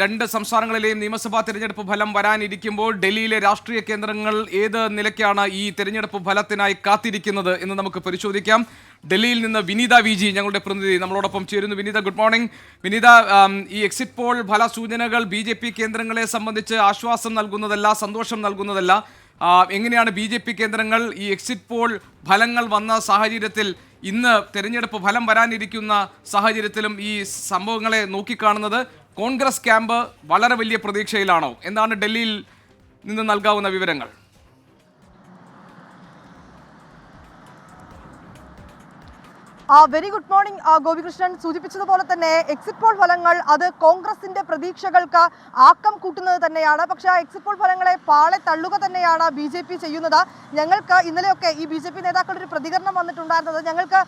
രണ്ട് സംസ്ഥാനങ്ങളിലെയും നിയമസഭാ തെരഞ്ഞെടുപ്പ് ഫലം വരാനിരിക്കുമ്പോൾ ഡൽഹിയിലെ രാഷ്ട്രീയ കേന്ദ്രങ്ങൾ ഏത് നിലയ്ക്കാണ് ഈ തെരഞ്ഞെടുപ്പ് ഫലത്തിനായി കാത്തിരിക്കുന്നത് എന്ന് നമുക്ക് പരിശോധിക്കാം. ഡൽഹിയിൽ നിന്ന് വിനീത വി ജി ഞങ്ങളുടെ പ്രതിനിധി നമ്മളോടൊപ്പം ചേരുന്നു. വിനീത ഗുഡ് മോർണിംഗ്. വിനീത ഈ എക്സിറ്റ് പോൾ ഫല സൂചനകൾ ബി ജെ പി കേന്ദ്രങ്ങളെ സംബന്ധിച്ച് ആശ്വാസം നൽകുന്നതല്ല സന്തോഷം നൽകുന്നതല്ല. എങ്ങനെയാണ് ബി ജെ പി കേന്ദ്രങ്ങൾ ഈ എക്സിറ്റ് പോൾ ഫലങ്ങൾ വന്ന സാഹചര്യത്തിൽ ഇന്ന് തെരഞ്ഞെടുപ്പ് ഫലം വരാനിരിക്കുന്ന സാഹചര്യത്തിലും ഈ സംഭവങ്ങളെ നോക്കിക്കാണുന്നത്? കോൺഗ്രസ് ക്യാമ്പ് വളരെ വലിയ പ്രതീക്ഷയിലാണോ? എന്താണ് ഡൽഹിയിൽ നിന്ന് നൽകാവുന്ന വിവരങ്ങൾ? Very good morning Gopikrishnan. സൂചിപ്പിച്ചതുപോലെ തന്നെ എക്സിറ്റ് പോൾ ഫലങ്ങൾ അത് കോൺഗ്രസിന്റെ പ്രതീക്ഷകൾക്ക് ആക്കം കൂട്ടുന്നത് തന്നെയാണ്. പക്ഷേ ആ എക്സിറ്റ് പോൾ ഫലങ്ങളെ പാളെ തള്ളുക തന്നെയാണ് ബി ജെ പി ചെയ്യുന്നത്. ഞങ്ങൾക്ക് ഇന്നലെയൊക്കെ ഈ ബി ജെ പി നേതാക്കളുടെ ഒരു പ്രതികരണം വന്നിട്ടുണ്ടായിരുന്നത്. ഞങ്ങൾക്ക്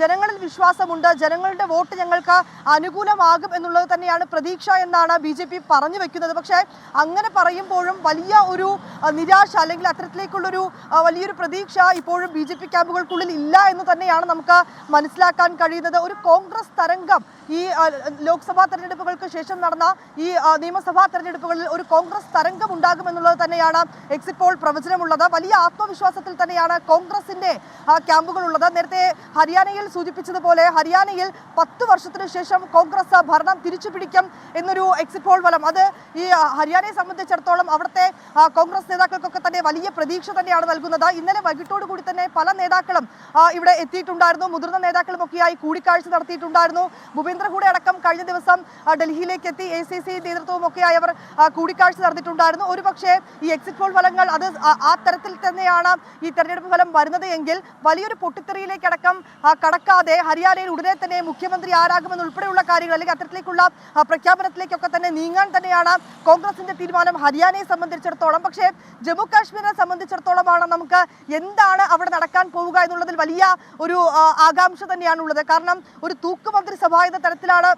ജനങ്ങളിൽ വിശ്വാസമുണ്ട്. ജനങ്ങളുടെ വോട്ട് ഞങ്ങൾക്ക് അനുകൂലമാകും എന്നുള്ളത് തന്നെയാണ് പ്രതീക്ഷ എന്നാണ് ബി ജെ പി പറഞ്ഞു വെക്കുന്നത്. പക്ഷേ അങ്ങനെ പറയുമ്പോഴും വലിയ ഒരു നിരാശ അല്ലെങ്കിൽ അത്തരത്തിലേക്കുള്ളൊരു വലിയൊരു പ്രതീക്ഷ ഇപ്പോഴും ബി ജെ പി ക്യാമ്പുകൾക്കുള്ളിൽ ഇല്ല എന്ന് തന്നെയാണ് നമുക്ക് മനസ്സിലാക്കാൻ കഴിയുന്നത് ഒരു കോൺഗ്രസ് തരംഗം. ഈ ലോക്സഭാ തെരഞ്ഞെടുപ്പുകൾക്ക് ശേഷം നടന്ന ഈ നിയമസഭാ തെരഞ്ഞെടുപ്പുകളിൽ ഒരു കോൺഗ്രസ് തരംഗം ഉണ്ടാകുമെന്നുള്ളത് തന്നെയാണ് എക്സിറ്റ് പോൾ പ്രവചനമുള്ളത്. വലിയ ആത്മവിശ്വാസത്തിൽ തന്നെയാണ് കോൺഗ്രസിന്റെ ക്യാമ്പുകളുള്ളത്. നേരത്തെ ഹരിയാനയിൽ സൂചിപ്പിച്ചതുപോലെ ഹരിയാനയിൽ പത്ത് വർഷത്തിനു ശേഷം കോൺഗ്രസ് ഭരണം തിരിച്ചു പിടിക്കും എന്നൊരു എക്സിറ്റ് പോൾ ഫലം. അത് ഈ ഹരിയാനയെ സംബന്ധിച്ചിടത്തോളം അവിടുത്തെ കോൺഗ്രസ് നേതാക്കൾക്കൊക്കെ തന്നെ വലിയ പ്രതീക്ഷ തന്നെയാണ് നൽകുന്നത്. ഇന്നലെ വൈകിട്ടോടുകൂടി തന്നെ പല നേതാക്കളും ഇവിടെ എത്തിയിട്ടുണ്ടായിരുന്നു. മുതിർന്ന നേതാക്കളും ഒക്കെയായി കൂടിക്കാഴ്ച നടത്തിയിട്ടുണ്ടായിരുന്നു. ഭൂപേന്ദ്ര കൂടെ അടക്കം കഴിഞ്ഞ ദിവസം ഡൽഹിയിലേക്ക് എത്തി. എ സി സി നേതൃത്വവും ഒക്കെയായി അവർ കൂടിക്കാഴ്ച നടത്തിയിട്ടുണ്ടായിരുന്നു ഒരുപക്ഷെ ഈ എക്സിറ്റ് പോൾ ഫലങ്ങൾ അത് ആ- തരത്തിൽ തന്നെയാണ് ഈ തെരഞ്ഞെടുപ്പ് ഫലം വരുന്നത് എങ്കിൽ വലിയൊരു പൊട്ടിത്തെറിയിലേക്കടക്കം കടക്കാതെ ഹരിയാനയിൽ ഉടനെ തന്നെ മുഖ്യമന്ത്രി ആരാകുമെന്ന് ഉൾപ്പെടെയുള്ള കാര്യങ്ങൾ അല്ലെങ്കിൽ അത്തരത്തിലേക്കുള്ള പ്രഖ്യാപനത്തിലേക്കൊക്കെ തന്നെ നീങ്ങാൻ തന്നെയാണ് കോൺഗ്രസിന്റെ തീരുമാനം ഹരിയാനയെ സംബന്ധിച്ചിടത്തോളം. പക്ഷേ ജമ്മു കാശ്മീരിനെ സംബന്ധിച്ചിടത്തോളമാണ് നമുക്ക് എന്താണ് അവിടെ നടക്കാൻ പോവുക എന്നുള്ളതിൽ വലിയ ഒരു ആ, ആകാംക്ഷ തന്നെയാണുള്ളത്. കാരണം ഒരു തൂക്കുമന്ത്രിസഭ എന്ന തരത്തിലാണ്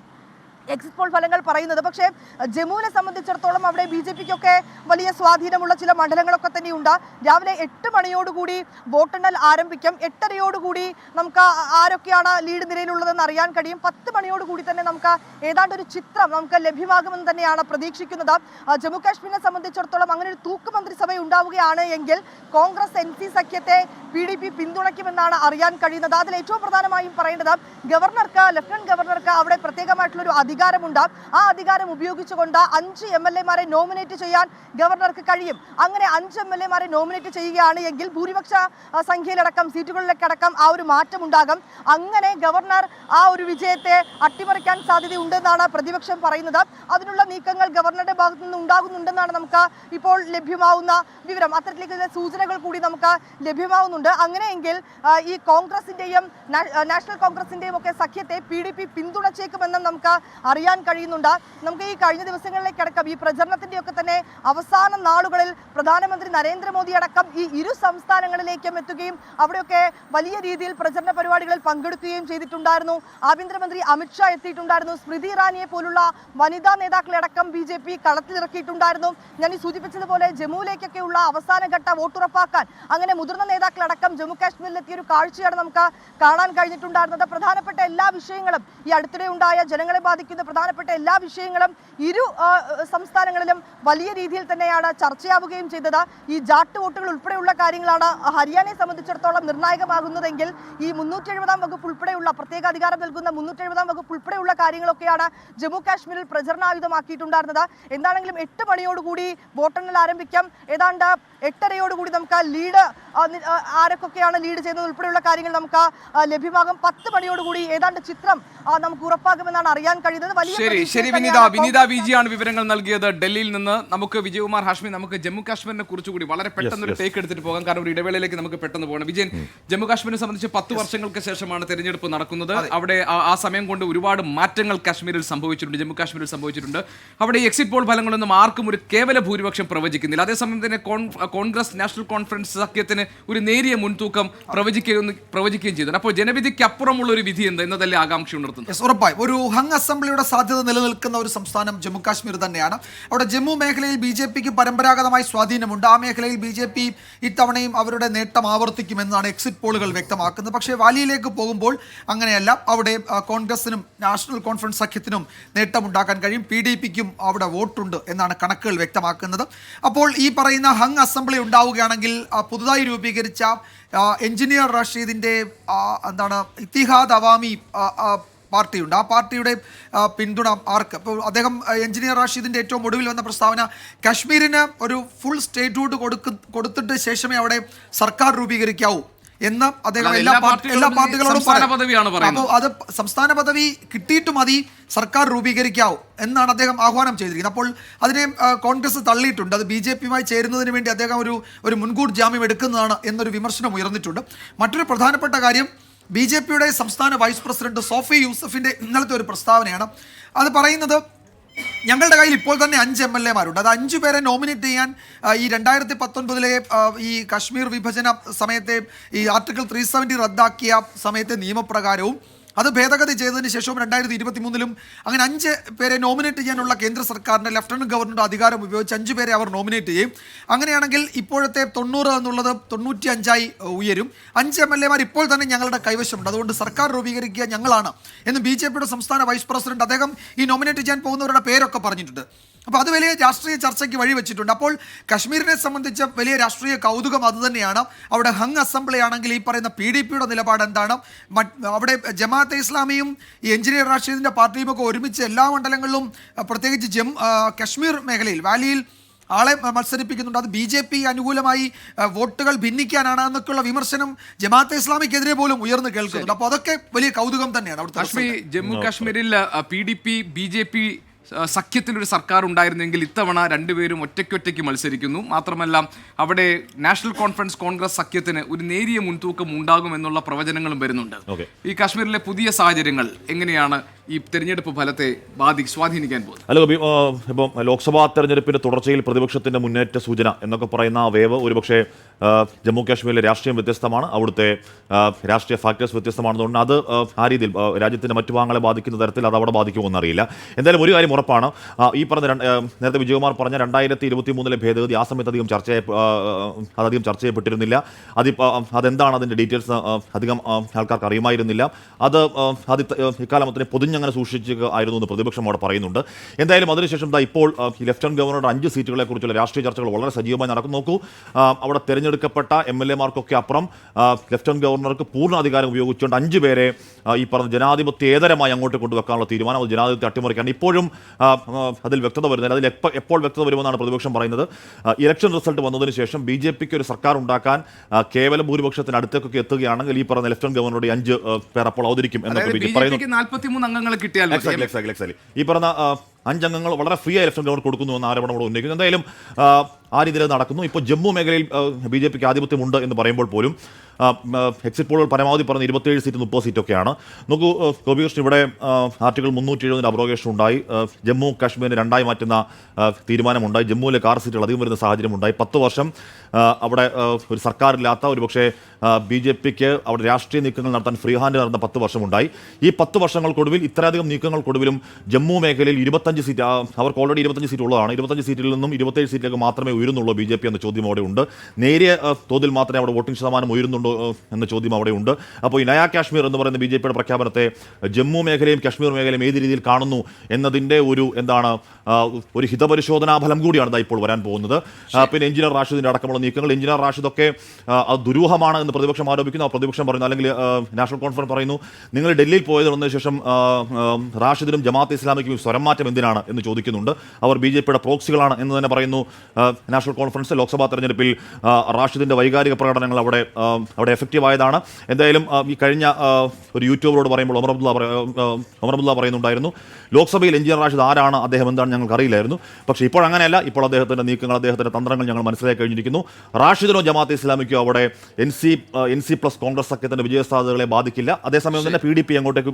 എക്സിറ്റ് പോൾ ഫലങ്ങൾ പറയുന്നത്. പക്ഷേ ജമ്മുവിനെ സംബന്ധിച്ചിടത്തോളം അവിടെ ബി ജെ പിക്കൊക്കെ വലിയ സ്വാധീനമുള്ള ചില മണ്ഡലങ്ങളൊക്കെ തന്നെയുണ്ട്. രാവിലെ എട്ട് മണിയോടുകൂടി വോട്ടെണ്ണൽ ആരംഭിക്കും. എട്ടരയോടുകൂടി നമുക്ക് ആരൊക്കെയാണ് ലീഡ് നിരയിലുള്ളതെന്ന് അറിയാൻ കഴിയും. പത്ത് മണിയോടുകൂടി തന്നെ നമുക്ക് ഏതാണ്ട് ഒരു ചിത്രം നമുക്ക് ലഭ്യമാകുമെന്ന് തന്നെയാണ് പ്രതീക്ഷിക്കുന്നത്. ജമ്മു കാശ്മീരിനെ സംബന്ധിച്ചിടത്തോളം അങ്ങനെ ഒരു തൂക്ക് മന്ത്രിസഭ ഉണ്ടാവുകയാണ് എങ്കിൽ കോൺഗ്രസ് എൻ സി സഖ്യത്തെ പി ഡി പി പിന്തുണയ്ക്കുമെന്നാണ് അറിയാൻ കഴിയുന്നത്. അതിൽ ഏറ്റവും പ്രധാനമായും പറയേണ്ടത് ഗവർണർക്ക് ലഫ്റ്റനന്റ് ഗവർണർക്ക് അവിടെ പ്രത്യേകമായിട്ടുള്ള ഒരു അധികാരമുണ്ട് ആ അധികാരം ഉപയോഗിച്ചുകൊണ്ട് അഞ്ച് എം നോമിനേറ്റ് ചെയ്യാൻ ഗവർണർക്ക് കഴിയും. അങ്ങനെ അഞ്ച് എം എൽ നോമിനേറ്റ് ചെയ്യുകയാണ് എങ്കിൽ ഭൂരിപക്ഷ സംഖ്യയിലടക്കം സീറ്റുകളിലേക്കടക്കം ആ ഒരു മാറ്റമുണ്ടാകും. അങ്ങനെ ഗവർണർ ആ ഒരു വിജയത്തെ അട്ടിമറിക്കാൻ സാധ്യതയുണ്ടെന്നാണ് പ്രതിപക്ഷം പറയുന്നത്. അതിനുള്ള നീക്കങ്ങൾ ഗവർണറുടെ ഭാഗത്തു നിന്ന് ഉണ്ടാകുന്നുണ്ടെന്നാണ് നമുക്ക് ഇപ്പോൾ ലഭ്യമാവുന്ന വിവരം. അത്തരത്തിലേക്ക് സൂചനകൾ കൂടി നമുക്ക് ലഭ്യമാവുന്നുണ്ട്. അങ്ങനെയെങ്കിൽ ഈ കോൺഗ്രസിന്റെയും നാഷണൽ കോൺഗ്രസിന്റെയും ഒക്കെ സഖ്യത്തെ പി ഡി പി പിന്തുണച്ചേക്കുമെന്നും നമുക്ക് അറിയാൻ കഴിയുന്നുണ്ട്. നമുക്ക് ഈ കഴിഞ്ഞ ദിവസങ്ങളിലേക്കടക്കം ഈ പ്രചരണത്തിന്റെ ഒക്കെ തന്നെ അവസാന നാളുകളിൽ പ്രധാനമന്ത്രി നരേന്ദ്രമോദി അടക്കം ഈ ഇരു സംസ്ഥാനങ്ങളിലേക്കും എത്തുകയും അവിടെയൊക്കെ വലിയ രീതിയിൽ പ്രചരണ പരിപാടികളിൽ പങ്കെടുക്കുകയും ചെയ്തിട്ടുണ്ടായിരുന്നു. ആഭ്യന്തരമന്ത്രി അമിത്ഷാ എത്തിയിട്ടുണ്ടായിരുന്നു. സ്മൃതി ഇറാനിയെ പോലുള്ള വനിതാ നേതാക്കളടക്കം ബി ജെ പി കളത്തിലിറക്കിയിട്ടുണ്ടായിരുന്നു. ഞാൻ ഈ സൂചിപ്പിച്ചതുപോലെ ജമ്മുവിലേക്കൊക്കെയുള്ള അവസാനഘട്ട വോട്ടുറപ്പാക്കാൻ അങ്ങനെ മുതിർന്ന നേതാക്കളടക്കം ജമ്മു കാശ്മീരിലെത്തിയ ഒരു കാഴ്ചയാണ് നമുക്ക് കാണാൻ കഴിഞ്ഞിട്ടുണ്ടായിരുന്നത്. പ്രധാനപ്പെട്ട എല്ലാ വിഷയങ്ങളും ഈ അടുത്തിടെ ഉണ്ടായ ജനങ്ങളെ ബാധിക്കുന്ന പ്രധാനപ്പെട്ട എല്ലാ വിഷയങ്ങളും ഇരു സംസ്ഥാനങ്ങളിലും വലിയ രീതിയിൽ തന്നെയാണ് ചർച്ചയാവുകയും ചെയ്തത്. ഈ ജാട്ട് വോട്ടുകൾ ഉൾപ്പെടെയുള്ള കാര്യങ്ങളാണ് ഹരിയാനയെ സംബന്ധിച്ചിടത്തോളം നിർണായകമാകുന്നതെങ്കിൽ ഈ മുന്നൂറ്റി എഴുപതാം വകുപ്പ് ഉൾപ്പെടെയുള്ള പ്രത്യേക അധികാരം നൽകുന്ന മുന്നൂറ്റി എഴുപതാം വകുപ്പ് ഉൾപ്പെടെയുള്ള കാര്യങ്ങളൊക്കെയാണ് ജമ്മു കാശ്മീരിൽ പ്രചരണായുധമാക്കിയിട്ടുണ്ടായിരുന്നത്. എന്താണെങ്കിലും എട്ട് മണിയോടുകൂടി വോട്ടെണ്ണൽ ആരംഭിക്കാം. ഏതാണ്ട് എട്ടരയോടുകൂടി നമുക്ക് ലീഡ് ആരൊക്കെയാണ് ലീഡ് ചെയ്യുന്നത് ഉൾപ്പെടെയുള്ള കാര്യങ്ങൾ നമുക്ക് ലഭ്യമാകും. പത്ത് മണിയോടുകൂടി ഏതാണ്ട് ചിത്രം നമുക്ക് ഉറപ്പാകുമെന്നാണ് അറിയാൻ കഴിയുന്നത്. വലിയ ശരി ശരി വിനീത. വിനീത കോൺഗ്രസ് വി ജി ആണ് വിവരങ്ങൾ നൽകിയത് ഡൽഹിയിൽ നിന്ന്. നമുക്ക് വിജയകുമാർ ഹാഷ്മി നമുക്ക് ജമ്മു കാശ്മീരിനെ കുറിച്ചുകൂടി വളരെ പെട്ടെന്ന് ഒരു ടേക്ക് എടുത്തിട്ട് പോകാം. കാരണം ഒരു ഇടവേളയിലേക്ക് നമുക്ക് പെട്ടെന്ന് പോകണം. വിജയൻ ജമ്മു കാശ്മീരിനെ സംബന്ധിച്ച് പത്ത് വർഷങ്ങൾക്ക് ശേഷമാണ് തെരഞ്ഞെടുപ്പ് നടക്കുന്നത്. അവിടെ ആ- സമയം കൊണ്ട് ഒരുപാട് മാറ്റങ്ങൾ കാശ്മീരിൽ സംഭവിച്ചിട്ടുണ്ട് ജമ്മു കാശ്മീരിൽ സംഭവിച്ചിട്ടുണ്ട്. അവിടെ ഈ എക്സിറ്റ് പോൾ ഫലങ്ങളൊന്നും ആർക്കും ഒരു കേവല ഭൂരിപക്ഷം പ്രവചിക്കുന്നില്ല. അതേസമയം തന്നെ കോൺഗ്രസ് നാഷണൽ കോൺഫറൻസ് സഖ്യത്തിന് ഒരു നേരിയ മുൻതൂക്കം പ്രവചിക്കുകയും പ്രവചിക്കുകയും ചെയ്തു അപ്പോൾ ജനവിധിക്ക് അപ്പുറമുള്ള ഒരു വിധി എന്ത്? എന്നതല്ലേ ആകാംക്ഷ ഉണർത്തുന്നത്. യെസ് ഉറപ്പായും. ഒരു ഹങ് അസംബ്ലി അസംബ്ലിയുടെ സാധ്യത നിലനിൽക്കുന്ന ഒരു സംസ്ഥാനം ജമ്മു കാശ്മീർ തന്നെയാണ്. അവിടെ ജമ്മു മേഖലയിൽ ബി ജെ പിക്ക് പരമ്പരാഗതമായി സ്വാധീനമുണ്ട്. ആ മേഖലയിൽ ബി ജെ പി ഇത്തവണയും അവരുടെ നേട്ടം ആവർത്തിക്കുമെന്നാണ് എക്സിറ്റ് പോളുകൾ വ്യക്തമാക്കുന്നത്. പക്ഷേ വാലിയിലേക്ക് പോകുമ്പോൾ അങ്ങനെയല്ല. അവിടെ കോൺഗ്രസിനും നാഷണൽ കോൺഫറൻസ് സഖ്യത്തിനും നേട്ടമുണ്ടാക്കാൻ കഴിയും. പി ഡി പിക്കും അവിടെ വോട്ടുണ്ട് എന്നാണ് കണക്കുകൾ വ്യക്തമാക്കുന്നത്. അപ്പോൾ ഈ പറയുന്ന ഹങ് അസംബ്ലി ഉണ്ടാവുകയാണെങ്കിൽ പുതുതായി രൂപീകരിച്ച എഞ്ചിനീയർ റഷീദിന്റെ എന്താണ് ഇത്തിഹാദ് അവാമി പാർട്ടിയുണ്ട്. ആ പാർട്ടിയുടെ പിന്തുണ ആർക്ക്? അപ്പോൾ അദ്ദേഹം എഞ്ചിനീയർ റാഷിദിന്റെ ഏറ്റവും ഒടുവിൽ വന്ന പ്രസ്താവന കാശ്മീരിന് ഒരു ഫുൾ സ്റ്റേറ്റ്ഹുഡ് കൊടുക്ക കൊടുത്തിട്ട് ശേഷമേ അവിടെ സർക്കാർ രൂപീകരിക്കാവൂ എന്ന് അദ്ദേഹം എല്ലാ എല്ലാ പാർട്ടി എല്ലാ പാർട്ടികളോടും. അപ്പോൾ അത് സംസ്ഥാന പദവി കിട്ടിയിട്ട് മതി സർക്കാർ രൂപീകരിക്കാവൂ എന്നാണ് അദ്ദേഹം ആഹ്വാനം ചെയ്തിരിക്കുന്നത്. അപ്പോൾ അതിനെ കോൺഗ്രസ് തള്ളിയിട്ടുണ്ട്. അത് ബി ജെ പിയുമായി ചേരുന്നതിന് വേണ്ടി അദ്ദേഹം ഒരു ഒരു മുൻകൂർ ജാമ്യം എടുക്കുന്നതാണ് എന്നൊരു വിമർശനം ഉയർന്നിട്ടുണ്ട്. മറ്റൊരു പ്രധാനപ്പെട്ട കാര്യം ബി ജെ പിയുടെ സംസ്ഥാന വൈസ് പ്രസിഡന്റ് സോഫി യൂസഫിന്റെ ഇന്നലത്തെ ഒരു പ്രസ്താവനയാണ്. അത് പറയുന്നത് ഞങ്ങളുടെ കയ്യിൽ ഇപ്പോൾ തന്നെ അഞ്ച് എം എൽ എമാരുണ്ട്. അത് അഞ്ചു പേരെ നോമിനേറ്റ് ചെയ്യാൻ ഈ രണ്ടായിരത്തി പത്തൊൻപതിലെ ഈ കശ്മീർ വിഭജന സമയത്തെ ഈ ആർട്ടിക്കിൾ ത്രീ സെവന്റി റദ്ദാക്കിയ സമയത്തെ നിയമപ്രകാരവും അത് ഭേദഗതി ചെയ്തതിന് ശേഷവും രണ്ടായിരത്തി ഇരുപത്തി മൂന്നിലും അങ്ങനെ അഞ്ച് പേരെ നോമിനേറ്റ് ചെയ്യാനുള്ള കേന്ദ്ര സർക്കാരിന്റെ ലഫ്റ്റനന്റ് ഗവർണറുടെ അധികാരം ഉപയോഗിച്ച് അഞ്ച് പേരെ അവർ നോമിനേറ്റ് ചെയ്യും. അങ്ങനെയാണെങ്കിൽ ഇപ്പോഴത്തെ തൊണ്ണൂറ് എന്നുള്ളത് തൊണ്ണൂറ്റി അഞ്ചായി ഉയരും. അഞ്ച് എം എൽ എമാർ ഇപ്പോൾ തന്നെ ഞങ്ങളുടെ കൈവശമുണ്ട്. അതുകൊണ്ട് സർക്കാർ രൂപീകരിക്കുക ഞങ്ങളാണ് എന്ന് ബി ജെ പിയുടെ സംസ്ഥാന വൈസ് പ്രസിഡന്റ് അദ്ദേഹം ഈ നോമിനേറ്റ് ചെയ്യാൻ പോകുന്നവരുടെ പേരൊക്കെ പറഞ്ഞിട്ടുണ്ട്. അപ്പോൾ അത് വലിയ രാഷ്ട്രീയ ചർച്ചയ്ക്ക് വഴിവെച്ചിട്ടുണ്ട് അപ്പോൾ കശ്മീരിനെ സംബന്ധിച്ച വലിയ രാഷ്ട്രീയ കൗതുകം അതുതന്നെയാണ് അവിടെ ഹങ് അസംബ്ലി ആണെങ്കിൽ ഈ പറയുന്ന പി ഡി പിയുടെ നിലപാട് എന്താണ് അവിടെ അവിടെ ജമാഅത്തെ ഇസ്ലാമിയും ഈ എഞ്ചിനീയർ റാഷിദിന്റെ പാർട്ടിയും ഒക്കെ ഒരുമിച്ച് എല്ലാ മണ്ഡലങ്ങളിലും പ്രത്യേകിച്ച് ജം കശ്മീർ മേഖലയിൽ വാലിയിൽ ആളെ മത്സരിപ്പിക്കുന്നുണ്ട്. അത് ബി ജെ പി അനുകൂലമായി വോട്ടുകൾ ഭിന്നിക്കാനാണ് എന്നൊക്കെയുള്ള വിമർശനം ജമാഅത്തെ ഇസ്ലാമിക്കെതിരെ പോലും ഉയർന്നു കേൾക്കുന്നുണ്ട്. അപ്പോൾ അതൊക്കെ വലിയ കൗതുകം തന്നെയാണ് അവിടുത്തെ ജമ്മു കാശ്മീരിൽ P D P B J P സഖ്യത്തിലൊരു സർക്കാർ ഉണ്ടായിരുന്നെങ്കിൽ ഇത്തവണ രണ്ടുപേരും ഒറ്റയ്ക്കൊറ്റയ്ക്ക് മത്സരിക്കുന്നു. മാത്രമല്ല അവിടെ നാഷണൽ കോൺഫറൻസ് കോൺഗ്രസ് സഖ്യത്തിന് ഒരു നേരിയ മുൻതൂക്കം ഉണ്ടാകുമെന്നുള്ള പ്രവചനങ്ങളും വരുന്നുണ്ട്. ഈ കാശ്മീരിലെ പുതിയ സാഹചര്യങ്ങൾ എങ്ങനെയാണ് ഈ തെരഞ്ഞെടുപ്പ് ഫലത്തെ ബാധി സ്വാധീനിക്കാൻ പോകുന്നത് അല്ല ഗോപി ഇപ്പം ലോക്സഭാ തെരഞ്ഞെടുപ്പിന്റെ തുടർച്ചയിൽ പ്രതിപക്ഷത്തിന്റെ മുന്നേറ്റ സൂചന എന്നൊക്കെ പറയുന്ന ആ വേവ് ഒരുപക്ഷെ ജമ്മു കാശ്മീരിലെ രാഷ്ട്രീയം വ്യത്യസ്തമാണ് അവിടുത്തെ രാഷ്ട്രീയ ഫാക്ടേഴ്സ് വ്യത്യസ്തമാണെന്നുകൊണ്ട് അത് ആ, രീതിയിൽ രാജ്യത്തിന്റെ മറ്റു ഭാഗങ്ങളെ ബാധിക്കുന്ന തരത്തിൽ അത് അവിടെ ബാധിക്കുമോ എന്നറിയില്ല എന്തായാലും ഒരു കാര്യം ഉറപ്പാണ് ഈ പറഞ്ഞ നേരത്തെ വിജയകുമാർ പറഞ്ഞ രണ്ടായിരത്തി ഇരുപത്തി മൂന്നിലെ ഭേദഗതി ആ സമയത്ത് അധികം ചർച്ച അതധികം ചർച്ച ചെയ്യപ്പെട്ടിരുന്നില്ല. അതിപ്പോൾ അതെന്താണ് അതിന്റെ ഡീറ്റെയിൽസ് അധികം ആൾക്കാർക്ക് അറിയുമായിരുന്നില്ല. അത് അത് ഇത്ത- ഇക്കാലമത്തിന് പൊതിഞ്ഞങ്ങനെ സൂക്ഷിച്ച് ആയിരുന്നു എന്ന് പ്രതിപക്ഷം അവിടെ പറയുന്നുണ്ട്. എന്തായാലും അതിനുശേഷം ദാ ഇപ്പോൾ ലെഫ്റ്റനന്റ് ഗവർണറുടെ അഞ്ച് സീറ്റുകളെ കുറിച്ചുള്ള രാഷ്ട്രീയ ചർച്ചകൾ വളരെ സജീവമായി നടക്കും നോക്കൂ അവിടെ തിരഞ്ഞെടുക്കപ്പെട്ട എം എൽ എമാർക്കൊക്കെ അപ്പുറം ലെഫ്റ്റനന്റ് ഗവർണർക്ക് പൂർണ അധികാരം ഉപയോഗിച്ചുകൊണ്ട് അഞ്ച് പേരെ ഈ പറഞ്ഞ ജനാധിപത്യേതരമായി അങ്ങോട്ട് കൊണ്ടുവെക്കാനുള്ള തീരുമാനം അത് ജനാധിപത്യം അട്ടിമറിക്കാൻ ഇപ്പോഴും അതിൽ വ്യക്തത വരുന്നില്ല. അതിൽ എപ്പോൾ വ്യക്തത വരുമെന്നാണ് പ്രതിപക്ഷം പറയുന്നത്. ഇലക്ഷൻ റിസൾട്ട് വന്നതിന് ശേഷം ബി ജെ പിക്ക് ഒരു സർക്കാർ ഉണ്ടാക്കാൻ കേവലം ഭൂരിപക്ഷത്തിന് അടുത്തേക്കൊക്കെ എത്തുകയാണെങ്കിൽ ഈ പറഞ്ഞ ലെഫ്റ്റനന്റ് ഗവർണറുടെ അഞ്ച് പേർ അപ്പോൾ അവതരിക്കും എന്നൊക്കെ പറയുന്നു. അംഗങ്ങൾ കിട്ടിയാൽ എക്സാക്ട് എക്സാക്ട് exactly. ഈ പറഞ്ഞ അഞ്ചംഗങ്ങൾ വളരെ ഫ്രീ ആയി ഇലക്ഷൻ ഗവർണർ കൊടുക്കുന്നു എന്ന ആരോപണം ഇവിടെ ഉന്നയിക്കുന്നു എന്തായാലും ആ, രീതിയിൽ നടക്കുന്നു. ഇപ്പോൾ ജമ്മു മേഖലയിൽ ബി ജെ പിക്ക് ആധിപത്യമുണ്ട് എന്ന് പറയുമ്പോൾ പോലും എക്സിറ്റ് പോളുകൾ പരമാവധി പറഞ്ഞ ഇരുപത്തേഴ് സീറ്റ് മുപ്പത് സീറ്റൊക്കെയാണ് നോക്കൂ ഗോപികൃഷ്ണൻ ഇവിടെ ആർട്ടിക്കിൾ മുന്നൂറ്റി എഴുപതിന് അബ്രോഗേഷൻ ഉണ്ടായി. ജമ്മു കാശ്മീരിനെ രണ്ടായി മാറ്റുന്ന തീരുമാനമുണ്ടായി. ജമ്മുവിലെ കാർ സീറ്റുകൾ അധികം വരുന്ന സാഹചര്യമുണ്ടായി. പത്ത് വർഷം അവിടെ ഒരു സർക്കാരില്ലാത്ത ഒരു പക്ഷേ ബി ജെ പിക്ക് അവിടെ രാഷ്ട്രീയ നീക്കങ്ങൾ നടത്താൻ ഫ്രീ ഹാൻഡ് നടന്ന പത്ത് വർഷമുണ്ടായി. ഈ പത്ത് വർഷങ്ങൾക്കൊടുവിൽ ഇത്രയധികം നീക്കങ്ങൾക്കൊടുവിലും ജമ്മു മേഖലയിൽ ഇരുപത്തഞ്ച് സീറ്റ് അവർക്ക് ഓൾറെഡി ഇരുപത്തഞ്ച് സീറ്റ് ഉള്ളതാണ്. ഇരുപത്തഞ്ച് സീറ്റിൽ നിന്നും ഇരുപത്തേഴ് സീറ്റിലേക്ക് മാത്രമേ ഉയരുന്നുള്ളൂ ബി ജെ പി എന്ന ചോദ്യം അവിടെ ഉണ്ട്. നേരിയ തോതിൽ മാത്രമേ അവിടെ വോട്ടിംഗ് ശതമാനം ഉയരുന്നുണ്ടോ എന്ന ചോദ്യം അവിടെ ഉണ്ട്. അപ്പോൾ ഈ നയാ കാശ്മീർ എന്ന് പറയുന്ന ബി ജെ പിയുടെ പ്രഖ്യാപനത്തെ ജമ്മു മേഖലയും കാശ്മീർ മേഖലയും ഏത് രീതിയിൽ കാണുന്നു എന്നതിന്റെ ഒരു എന്താണ് ഒരു ഹിതപരിശോധനാ ഫലം കൂടിയാണ് ഇപ്പോൾ വരാൻ പോകുന്നത്. പിന്നെ എഞ്ചിനീയർ റാഷിദിന്റെ അടക്കമുള്ള നീക്കങ്ങൾ. എഞ്ചിനീയർ റാഷിദൊക്കെ ദുരൂഹമാണ് എന്ന് പ്രതിപക്ഷം ആരോപിക്കുന്നു. ആ പ്രതിപക്ഷം പറയുന്നു അല്ലെങ്കിൽ നാഷണൽ കോൺഫറൻസ് പറയുന്നു നിങ്ങൾ ഡൽഹിയിൽ പോയത് വന്നതിന് ശേഷം റാഷിദിനും ജമാഅത്ത് ഇസ്ലാമിക്കും സ്വരം മാറ്റം എന്തിനാണ്? എന്ന് ചോദിക്കുന്നുണ്ട്. അവർ ബി ജെ പിയുടെ പ്രോക്സികളാണ് എന്ന് തന്നെ പറയുന്നു. നാഷണൽ കോൺഫറൻസ് ലോക്സഭാ തെരഞ്ഞെടുപ്പിൽ റാഷിദിന്റെ വൈകാരിക പ്രകടനങ്ങൾ അവിടെ അവിടെ എഫക്റ്റീവ് ആയതാണ് എന്തായാലും ഈ കഴിഞ്ഞ ഒരു യൂട്യൂബറോട് പറയുമ്പോൾ ഒമർ അബ്ദുള്ള ഒമർ അബ്ദുള്ള പറയുന്നുണ്ടായിരുന്നു ലോക്സഭയിൽ എഞ്ചിനീയർ റാഷിദ് ആരാണ്? അദ്ദേഹം എന്താണ് ഞങ്ങൾക്ക് അറിയില്ലായിരുന്നു. പക്ഷേ ഇപ്പോൾ അങ്ങനെയല്ല. ഇപ്പോൾ അദ്ദേഹത്തിന്റെ നീക്കങ്ങൾ അദ്ദേഹത്തിന്റെ തന്ത്രങ്ങൾ ഞങ്ങൾ മനസ്സിലാക്കി കഴിഞ്ഞിരിക്കുന്നു. റാഷിദിനോ ജമാഅത്ത് ഇസ്ലാമിക്കോ അവിടെ N C N C plus Congress സഖ്യത്തിന്റെ വിജയ സാധ്യതകളെ ബാധിക്കില്ല. അതേസമയം തന്നെ പി ഡി പി അങ്ങോട്ടേക്ക്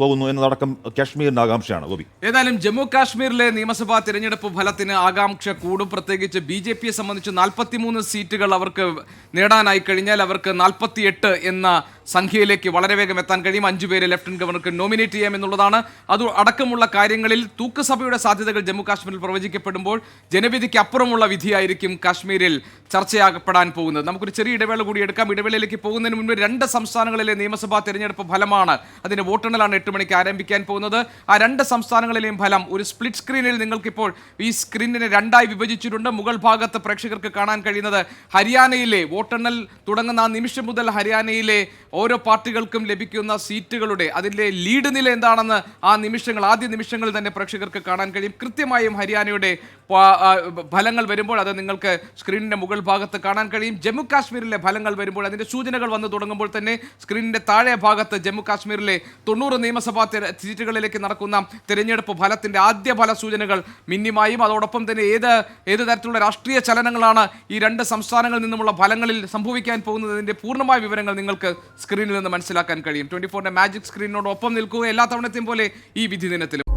പോകുന്നു എന്നതടക്കം കാശ്മീരിന്റെ ആകാംക്ഷയാണ് ഗോപി. ഏതായാലും ജമ്മു കാശ്മീരിലെ നിയമസഭാ തിരഞ്ഞെടുപ്പ് ഫലത്തിന് ആകാംക്ഷ കൂടും. പ്രത്യേകിച്ച് ബി ജെ പിയെ സംബന്ധിച്ച് നാൽപ്പത്തിമൂന്ന് സീറ്റുകൾ അവർക്ക് നേടാനായി കഴിഞ്ഞാൽ അവർക്ക് നാൽപ്പത്തിയെട്ട് എന്ന സംഖ്യയിലേക്ക് വളരെ വേഗം എത്താൻ കഴിയും. അഞ്ചു പേരെ ലഫ്റ്റനന്റ് ഗവർണർക്ക് നോമിനേറ്റ് ചെയ്യാം എന്നുള്ളതാണ്. അത് അടക്കമുള്ള കാര്യങ്ങളിൽ തൂക്കുസഭയുടെ സാധ്യതകൾ ജമ്മു കാശ്മീരിൽ പ്രവചിക്കപ്പെടുമ്പോൾ ജനവിധിക്ക് അപ്പുറമുള്ള വിധിയായിരിക്കും കാശ്മീരിൽ ചർച്ചയാകപ്പെടാൻ പോകുന്നത്. നമുക്കൊരു ചെറിയ ഇടവേള കൂടി എടുക്കാം. ഇടവേളയിലേക്ക് പോകുന്നതിന് മുൻപ് രണ്ട് സംസ്ഥാനങ്ങളിലെ നിയമസഭാ തെരഞ്ഞെടുപ്പ് ഫലമാണ് അതിന്റെ വോട്ടെണ്ണലാണ് എട്ട് മണിക്ക് ആരംഭിക്കാൻ പോകുന്നത്. ആ രണ്ട് സംസ്ഥാനങ്ങളിലെയും ഫലം ഒരു സ്പ്ലിറ്റ് സ്ക്രീനിൽ നിങ്ങൾക്കിപ്പോൾ ഈ സ്ക്രീനിനെ രണ്ടായി വിഭജിച്ചിട്ടുണ്ട്. മുകൾ ഭാഗത്ത് പ്രേക്ഷകർക്ക് കാണാൻ കഴിയുന്നത് ഹരിയാനയിലെ വോട്ടെണ്ണൽ തുടങ്ങുന്ന ആ നിമിഷം മുതൽ ഹരിയാനയിലെ ഓരോ പാർട്ടികൾക്കും ലഭിക്കുന്ന സീറ്റുകളുടെ അതിന്റെ ലീഡ് നില എന്താണെന്ന് ആ നിമിഷങ്ങൾ ആദ്യ നിമിഷങ്ങളിൽ തന്നെ പ്രേക്ഷകർക്ക് കാണാൻ കഴിയും. കൃത്യമായും ഹരിയാനയുടെ ഫലങ്ങൾ വരുമ്പോൾ അത് നിങ്ങൾക്ക് സ്ക്രീനിന്റെ മുകൾ ഭാഗത്ത് കാണാൻ കഴിയും. ജമ്മു കാശ്മീരിലെ ഫലങ്ങൾ വരുമ്പോൾ അതിന്റെ സൂചനകൾ വന്നു തുടങ്ങുമ്പോൾ തന്നെ സ്ക്രീനിന്റെ താഴെ ഭാഗത്ത് ജമ്മു കാശ്മീരിലെ തൊണ്ണൂറ് നിയമസഭാ സീറ്റുകളിലേക്ക് നടക്കുന്ന തിരഞ്ഞെടുപ്പ് ഫലത്തിന്റെ ആദ്യ ഫല സൂചനകൾ മിന്നിമായും അതോടൊപ്പം തന്നെ ഏത് ഏത് തരത്തിലുള്ള രാഷ്ട്രീയ ചലനങ്ങളാണ് ഈ രണ്ട് സംസ്ഥാനങ്ങളിൽ നിന്നുമുള്ള ഫലങ്ങളിൽ സംഭവിക്കാൻ പോകുന്നതിന്റെ പൂർണമായ വിവരങ്ങൾ നിങ്ങൾക്ക് സ്ക്രീനിൽ നിന്ന് മനസ്സിലാക്കാൻ കഴിയും. ട്വന്റി ഫോറിന്റെ മാജിക് സ്ക്രീനിനോടൊപ്പം നിൽക്കുക എല്ലാ തവണത്തെയും പോലെ ഈ വിധി ദിനത്തിലും.